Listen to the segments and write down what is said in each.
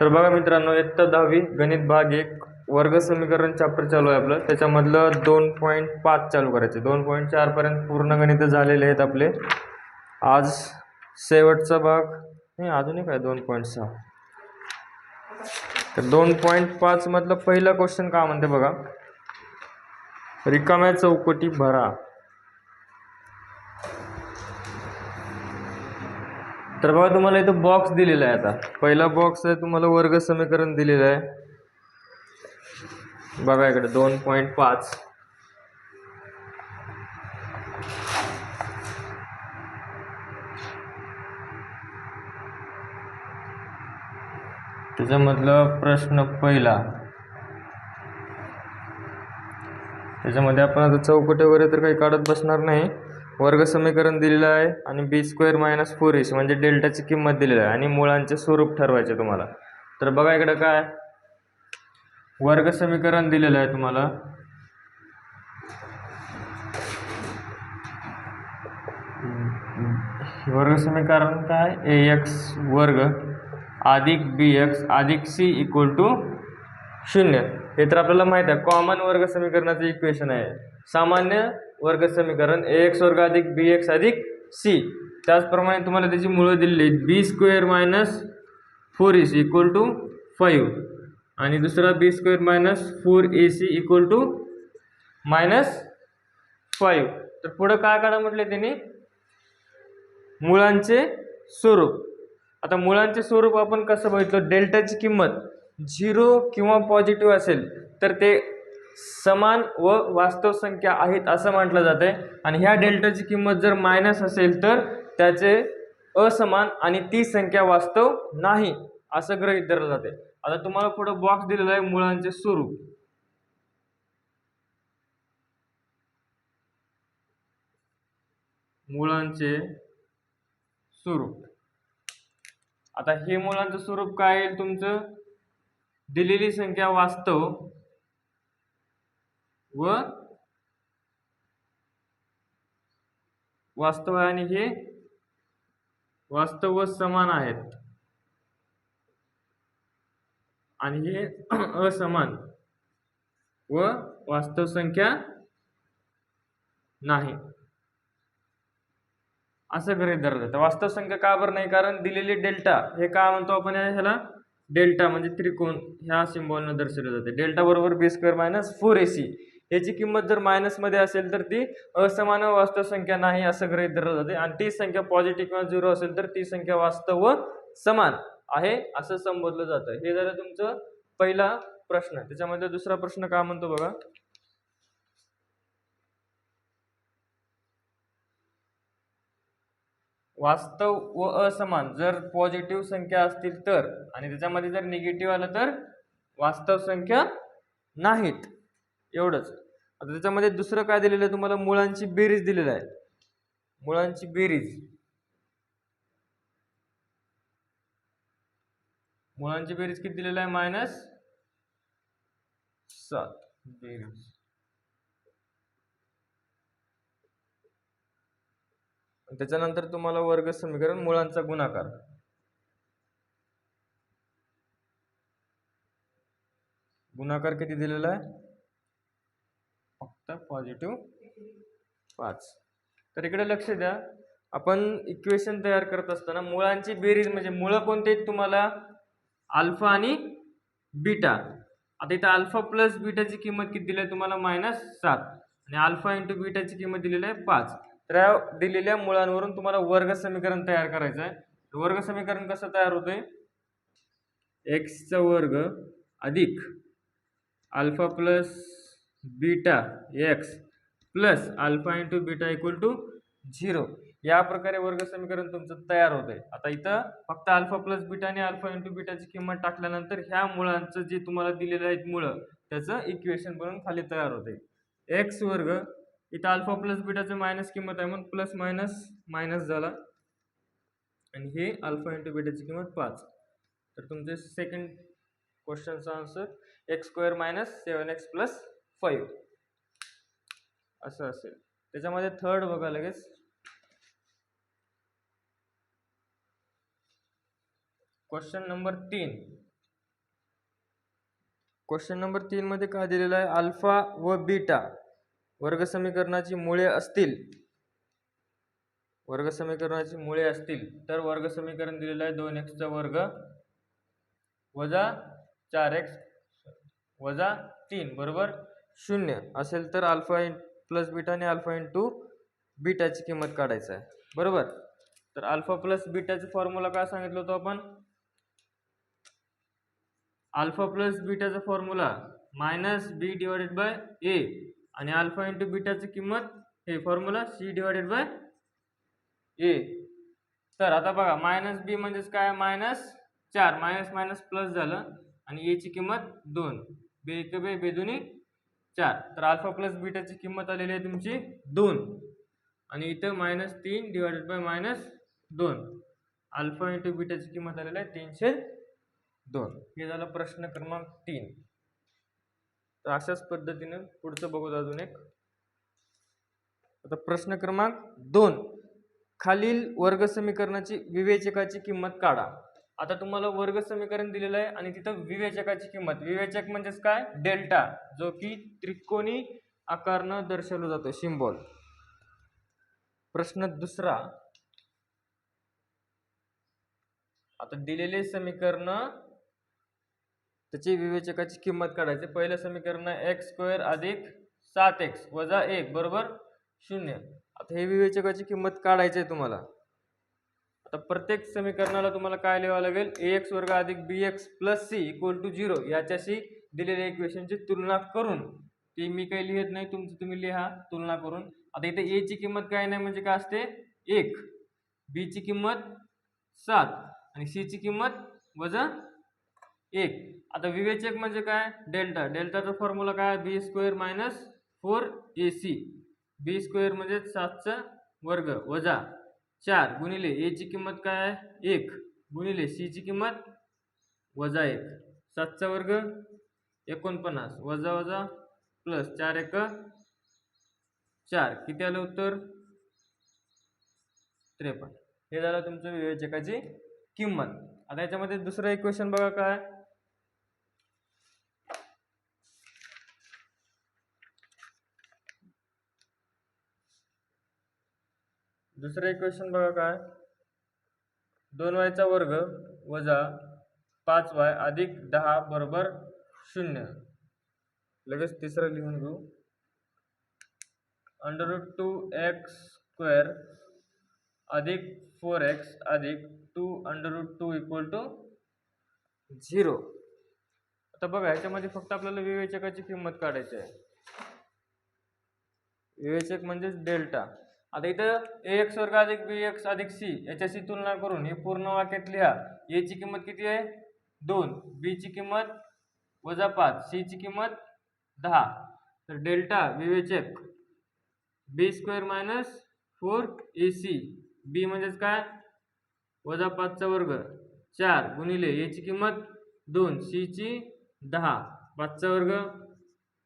तर बघा मित्रांनो इयत्ता दहावी गणित भाग एक वर्ग समीकरण चॅप्टर चालू आहे आपलं. त्याच्यामधलं दोन पॉईंट पाच चालू करायचे. दोन पॉईंट चारपर्यंत पूर्ण गणित झालेले आहेत आपले. आज शेवटचा भाग. नाही अजूनही काय दोन पॉईंट सहा. तर दोन पॉईंट पाचमधलं पहिला क्वेश्चन का म्हणते बघा? रिकाम्या चौकटी भरा. तर बघा तुम्हाला इथं बॉक्स दिलेला आहे आता. पहिला बॉक्स आहे तुम्हाला वर्ग समीकरण दिलेलं आहे. बघा इकडे दोन पॉईंट पाच. त्याच्यामधलं प्रश्न पहिला. त्याच्यामध्ये आपण आता चौकटे वगैरे तर काही काढत बसणार नाही. वर्ग समीकरण दिलेलं आहे आणि B square minus four S म्हणजे डेल्टाची किंमत दिलेली आहे आणि मुळांचे स्वरूप ठरवायचे तुम्हाला. तर बघा इकडं काय वर्ग समीकरण दिलेलं आहे तुम्हाला. वर्ग समीकरण काय? ए एक्स वर्ग अधिक बी एक्स अधिक सी इक्वल टू शून्य. हे तर आपल्याला माहीत आहे. कॉमन वर्ग समीकरणाचं इक्वेशन आहे. सामान्य वर्ग समीकरण ए एक्स वर्ग अधिक बी एक्स अधिक सी. त्याचप्रमाणे तुम्हाला त्याची मुळं दिलेली B square minus four A C equal to five. आणि दुसरा B square minus four A C equal to minus five. तर पुढं काय काढा म्हटले त्यांनी? मुळांचे स्वरूप. आता मुळांचे स्वरूप आपण कसं बघितलं? डेल्टाची किंमत झिरो किंवा पॉझिटिव्ह असेल तर ते समान व वास्तव संख्या आहेत असं म्हटलं जातं आहे आणि ह्या डेल्टाची किंमत जर मायनस असेल तर त्याचे असमान आणि ती संख्या वास्तव नाही असं ग्रहित धरलं जाते आता तुम्हाला पुढं बॉक्स दिलेला आहे मुळांचे स्वरूप. मुळांचे स्वरूप. आता हे मुलांचं स्वरूप काय येईल तुमचं? दिलेली संख्या वास्तव व वास्तव आणि हे वास्तव समान आहेत. आणि हे असमान व वास्तव संख्या नाही. असं गृहित धरलं जातं वास्तव संख्या का बरं नाही? कारण दिलेली डेल्टा हे काय म्हणतो आपण ह्याला? डेल्टा म्हणजे त्रिकोण. ह्या सिम्बॉलनं दर्शवलं जाते. डेल्टा बरोबर B square minus four A C याची किंमत जर मायनसमध्ये असेल तर ती असमान व वास्तव संख्या नाही असं गृहीत धरलं जाते. आणि ती संख्या पॉझिटिव्ह किंवा झिरो असेल तर ती संख्या वास्तव व समान आहे असं संबोधलं जातं. हे झालं तुमचं पहिला प्रश्न. त्याच्यामध्ये दुसरा प्रश्न काय म्हणतो बघा? वास्तव व असमान जर पॉझिटिव्ह संख्या असतील तर आणि त्याच्यामध्ये जर निगेटिव्ह आलं तर वास्तव संख्या नाहीत. एवढंच. आता त्याच्यामध्ये दुसरं काय दिलेलं आहे तुम्हाला? मुळांची बेरीज दिलेलं आहे. मुळांची बेरीज. मुळांची बेरीज किती दिलेलं आहे? मायनस सात. बेरीज. आणि त्याच्यानंतर तुम्हाला वर्ग समीकरण मुळांचा गुणाकार. गुणाकार किती दिलेला आहे? तर पॉझिटिव्ह पाच. तर इकडे लक्ष द्या. आपण इक्वेशन तयार करत असताना मुळांची बेरीज म्हणजे मुळं कोणते तुम्हाला? अल्फा आणि बीटा आता इथं अल्फा प्लस बीटाची किंमत किती दिली आहे तुम्हाला? मायनस सात. आणि अल्फा इंटू बीटाची किंमत दिलेली आहे पाच. तर या दिलेल्या मुळांवरून तुम्हाला वर्ग समीकरण तयार करायचं आहे. वर्ग समीकरण कसं तयार होतंय? एक्सचा वर्ग अधिक alpha plus beta X plus alpha into beta equal to zero या प्रकारे वर्ग समीकरण तुमचं तयार होतंय. आता इथं फक्त अल्फा प्लस बीटा आणि अल्फा इंटू बीटाची किंमत टाकल्यानंतर ह्या मुळांचं जे तुम्हाला दिलेलं आहेत मुळं त्याचं इक्वेशन बनवून खाली तयार होते एक्स वर्ग इथं अल्फा प्लस बीटाचं मायनस किंमत आहे म्हणून प्लस मायनस मायनस झाला. आणि हे अल्फा इंटू बीटाची किंमत पाच. तर तुमचे second क्वेश्चनचा answer X square minus seven X plus five असं असेल. त्याच्यामध्ये थर्ड बघा लगेच. क्वेश्चन नंबर तीन. क्वेश्चन नंबर तीन मध्ये काय दिलेलं आहे? अल्फा व बीटा वर्ग समीकरणाची मुळे असतील. वर्ग समीकरणाची मुळे असतील. तर वर्ग समीकरण दिलेलं आहे दोन एक्सचा वर्ग. वजा चार एक्स वजा तीन. बरोबर? शून्य असेल तर अल्फा इन प्लस बीटा आणि अल्फा इंटू बीटाची किंमत काढायचं आहे. बरोबर? तर अल्फा प्लस बीटाचा फॉर्म्युला काय सांगितलं होतं आपण? Alpha plus बीटाचा formula minus B divided by A आणि अल्फा इंटू बीटाची किंमत हे formula C divided by A तर आता बघा मायनस बी म्हणजेच काय? मायनस चार. मायनस मायनस प्लस झालं आणि एची किंमत दोन. बे एक बे बेदुनी चार. तर अल्फा प्लस बीटाची किंमत आलेली आहे तुमची दोन. आणि इथं मायनस तीन डिवायडेड बाय मायनस दोन. अल्फा इंटू बीटाची किंमत आलेली आहे तीनशे दोन. हे झालं प्रश्न क्रमांक तीन. तर अशाच पद्धतीनं पुढचं बघूत अजून एक. आता प्रश्न क्रमांक दोन. खालील वर्ग समीकरणाची विवेचकाची किंमत काढा. आता तुम्हाला वर्ग समीकरण दिलेलं आहे आणि तिथं विवेचकाची किंमत. विवेचक म्हणजेच काय? डेल्टा जो की त्रिकोणी आकारनं दर्शवलं जातं सिम्बॉल प्रश्न दुसरा. आता दिलेले समीकरण त्याची विवेचकाची किंमत काढायची. पहिलं समीकरण एक्स स्क्वेअर अधिक सात एक्स वजा एक बरोबर? शून्य. आता हे विवेचकाची किंमत काढायची आहे तुम्हाला. आता प्रत्येक समीकरणाला तुम्हाला काय लिहावं लागेल? ए एक्स वर्ग अधिक B X plus C equal to zero याच्याशी दिलेल्या इक्वेशनची तुलना करून. ती मी काही लिहित नाही तुमचं तुम्ही लिहा तुलना करून. आता इथे ए ची किंमत काय नाही म्हणजे काय असते? एक. बी ची किंमत सात आणि सी ची किंमत वजा एक. आता विवेचक म्हणजे काय? डेल्टा. डेल्टाचा फॉर्म्युला काय? B square minus four A C B square म्हणजे सातचा वर्ग वजा. चार गुणिले ए ची किंमत काय आहे? एक. गुणिले सी ची किंमत वजा एक. सातचा वर्ग एकोणपन्नास. वजा वजा प्लस चार एक चार. किती आलं उत्तर? त्रेपन्न. हे झालं तुमचं विवेचकाची किंमत. आता याच्यामध्ये दुसरं इक्वेशन बघा काय दुसरं इक्वेशन बघा काय? दोन वायचा वर्ग वजा पाच वाय अधिक दहा बरोबर शून्य. लगेच तिसरं लिहून घेऊ. अंडर टू एक्स स्क्वेअर अधिक फोर एक्स अधिक two under root two equal to zero आता बघा ह्याच्यामध्ये फक्त आपल्याला विवेचकाची किंमत काढायची आहे. विवेचक म्हणजेच डेल्टा आता इथं ए एक्स वर्ग अधिक बी एक्स अधिक सी याच्याशी तुलना करून हे पूर्ण वाक्यात लिहा. ए ची किंमत किती आहे? दोन. बी ची किंमत वजा पाच. सी ची किंमत दहा. तर delta विवेचक B square minus four A C B म्हणजेच काय? वजा पाचचा वर्ग. चार गुणिले ए ची किंमत दोन. सी ची दहा. पाचचा वर्ग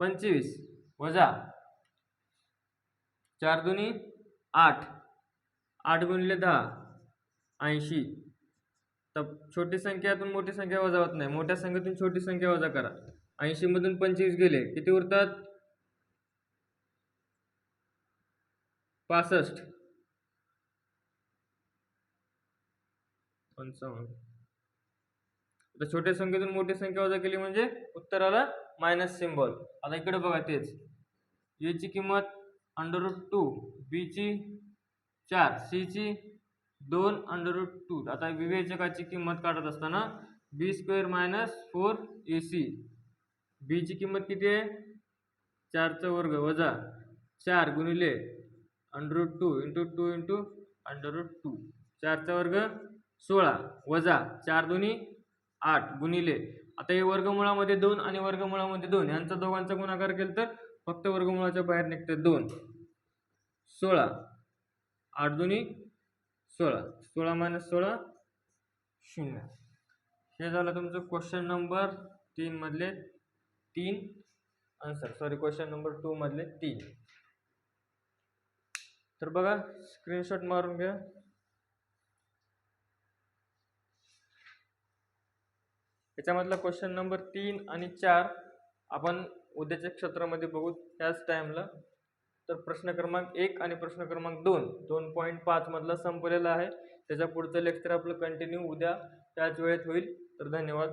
पंचवीस. वजा. चार दोन्ही आठ. आठ गुणिले दहा ऐंशी. तर छोटी संख्यातून मोठी संख्या वजा होत नाही. मोठ्या संख्येतून छोटी संख्या वजा करा. ऐंशीमधून पंचवीस गेले. किती उरतात? पासष्ट. पंचावन्न. आता छोट्या संख्येतून मोठी संख्या वजा केली म्हणजे उत्तराला मायनस सिम्बॉल आता इकडे बघा तेच. याची किंमत अंडर रूट टू बीची चार सी ची दोन अंडर रूट टू आता विवेचकाची किंमत काढत असताना B square minus four A C बीची किंमत किती आहे? चारचा वर्ग वजा चार गुणिले under root two into two into under root two चारचा वर्ग सोळा वजा चार दोन्ही आठ गुणिले. आता हे वर्गमुळामध्ये दोन आणि वर्गमुळामध्ये दोन यांचा दोघांचा गुणाकार केला तर फक्त वर्गमुळाच्या बाहेर निघतात दोन. सोळा. आठ दोन्ही सोळा. सोळा मायनस सोळा शून्य. हे झालं तुमचं क्वेश्चन नंबर तीनमधले तीन. Answer sorry question number two मधले तीन. तर बघा स्क्रीनशॉट मारून घ्या. याच्यामधला क्वेश्चन नंबर तीन आणि चार आपण उद्याच्या क्षेत्रामध्ये बघू त्याच टाईमला तर प्रश्न क्रमांक एक आणि प्रश्न क्रमांक दोन दोन पॉईंट पाचमधला संपलेला आहे. त्याच्या पुढचं लेक्चर आपलं कंटिन्यू उद्या त्याच वेळेत होईल. तर धन्यवाद.